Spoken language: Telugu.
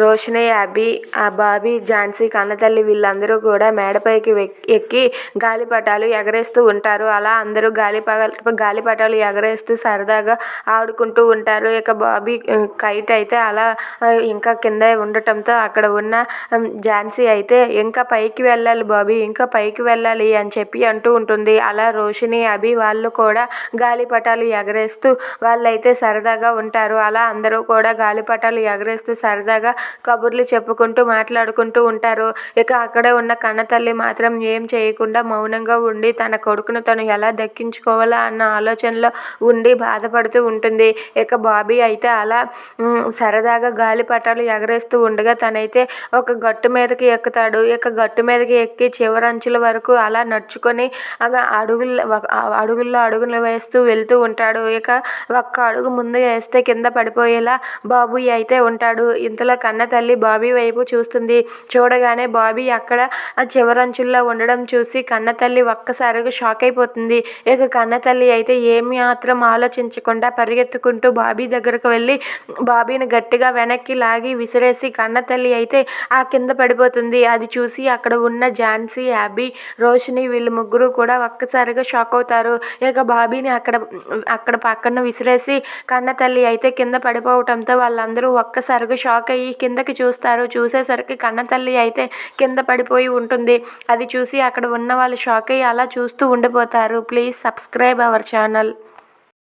రోషని అభి ఆ బాబీ ఝాన్సీ కన్నతల్లి వీళ్ళందరూ కూడా మేడపైకి ఎక్కి గాలిపటాలు ఎగరేస్తూ ఉంటారు. అలా అందరూ గాలిప గాలిపటాలు ఎగరేస్తూ సరదాగా ఆడుకుంటూ ఉంటారు. ఇక బాబీ కైట్ అయితే అలా ఇంకా కింద ఉండటంతో అక్కడ ఉన్న ఝాన్సీ అయితే ఇంకా పైకి వెళ్ళాలి బాబీ ఇంకా పైకి వెళ్ళాలి అని చెప్పి అంటూ ఉంటుంది. అలా రోషిని అభి వాళ్ళు కూడా గాలిపటాలు ఎగరేస్తూ వాళ్ళైతే సరదాగా ఉంటారు. అలా అందరూ కూడా గాలిపటాలు ఎగరేస్తూ సరదాగా కబుర్లు చెప్పుకుంటూ మాట్లాడుకుంటూ ఉంటారు. ఇక అక్కడే ఉన్న కన్నతల్లి మాత్రం ఏం చేయకుండా మౌనంగా ఉండి తన కొడుకును తను ఎలా దక్కించుకోవాలా అన్న ఆలోచనలో ఉండి బాధపడుతూ ఉంటుంది. ఇక బాబీ అయితే అలా సరదాగా గాలిపటాలు ఎగరేస్తూ ఉండగా తనైతే ఒక గట్టు మీదకి ఎక్కుతాడు. ఇక గట్టు మీదకి ఎక్కి చివరంచుల వరకు అలా నడుచుకొని అడుగుల్లో అడుగుల్లో అడుగులు వేస్తూ వెళ్తూ ఉంటాడు. ఇక ఒక్క అడుగు ముందు వేస్తే కింద పడిపోయేలా బాబు అయితే ఉంటాడు. ఇంతలో కన్న తల్లి బాబీ వైపు చూస్తుంది. చూడగానే బాబీ అక్కడ ఆ చివరంచుల్లో ఉండడం చూసి కన్న తల్లి ఒక్కసారిగా షాక్ అయిపోతుంది. ఇక కన్న తల్లి అయితే ఏమి మాత్రం ఆలోచించకుండా పరిగెత్తుకుంటూ బాబీ దగ్గరకు వెళ్ళి బాబీని గట్టిగా వెనక్కి లాగి విసిరేసి కన్న తల్లి అయితే ఆ కింద పడిపోతుంది. అది చూసి అక్కడ ఉన్న ఝాన్సీ యాబీ రోషిని వీళ్ళు ముగ్గురు కూడా ఒక్కసారిగా షాక్ అవుతారు. ఇక బాబీని అక్కడ అక్కడ పక్కన విసిరేసి కన్న తల్లి అయితే కింద పడిపోవటంతో వాళ్ళందరూ ఒక్కసారిగా షాక్ అయ్యి కిందకి చూస్తారు. చూసేసరికి కన్నతల్లి అయితే కింద పడిపోయి ఉంటుంది. అది చూసి అక్కడ ఉన్న వాళ్ళు షాక్ అయ్యి అలా చూస్తూ ఉండిపోతారు. Please subscribe our channel.